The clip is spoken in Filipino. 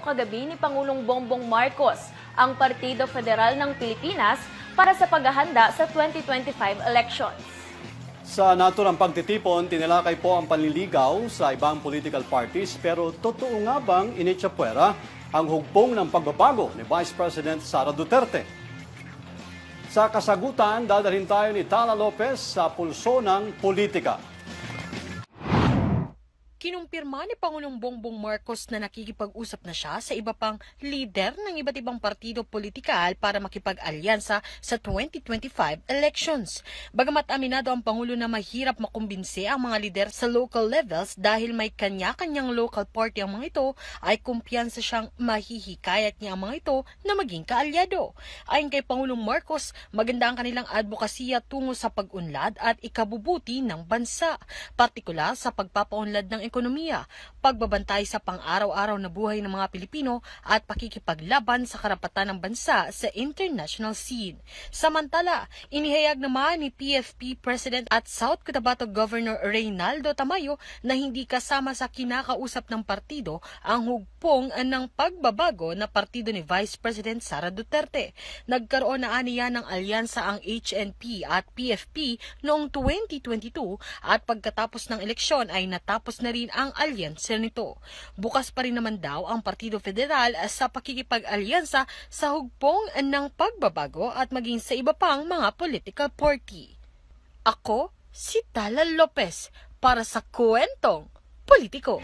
kagabi ni Pangulong Bongbong Marcos ang Partido Federal ng Pilipinas para sa paghahanda sa 2025 elections. Sa naturang pagtitipon, tinalakay po ang panliligaw sa ibang political parties pero totoo nga bang initsa puwera ang hugpong ng pagbabago ni Vice President Sara Duterte? Sa kasagutan, dadalhin tayo ni Tala Lopez sa pulso ng politika. Kinumpirma ni Pangulong Bongbong Marcos na nakikipag-usap na siya sa iba pang lider ng iba't ibang partido politikal para makipag-alyansa sa 2025 elections. Bagamat aminado ang Pangulo na mahirap makumbinse ang mga lider sa local levels dahil may kanya-kanyang local party ang mga ito, ay kumpiyansa siyang mahihikayat niya ang mga ito na maging kaalyado. Ayon kay Pangulong Marcos, maganda ang kanilang advokasya tungo sa pag-unlad at ikabubuti ng bansa, partikular sa pagpapaunlad ng ekonomiya, pagbabantay sa pang-araw-araw na buhay ng mga Pilipino at pakikipaglaban sa karapatan ng bansa sa international scene. Samantala, inihayag naman ni PFP President at South Cotabato Governor Reynaldo Tamayo na hindi kasama sa kinakausap ng partido ang hugpong ng pagbabago na partido ni Vice President Sara Duterte. Nagkaroon na aniya ng alyansa ang HNP at PFP noong 2022 at pagkatapos ng eleksyon ay natapos na rin ang alyansa nito. Bukas pa rin naman daw ang Partido Federal sa pakikipag-alyansa sa hugpong ng pagbabago at maging sa iba pang mga political party. Ako, si Tala Lopez para sa kwentong politiko.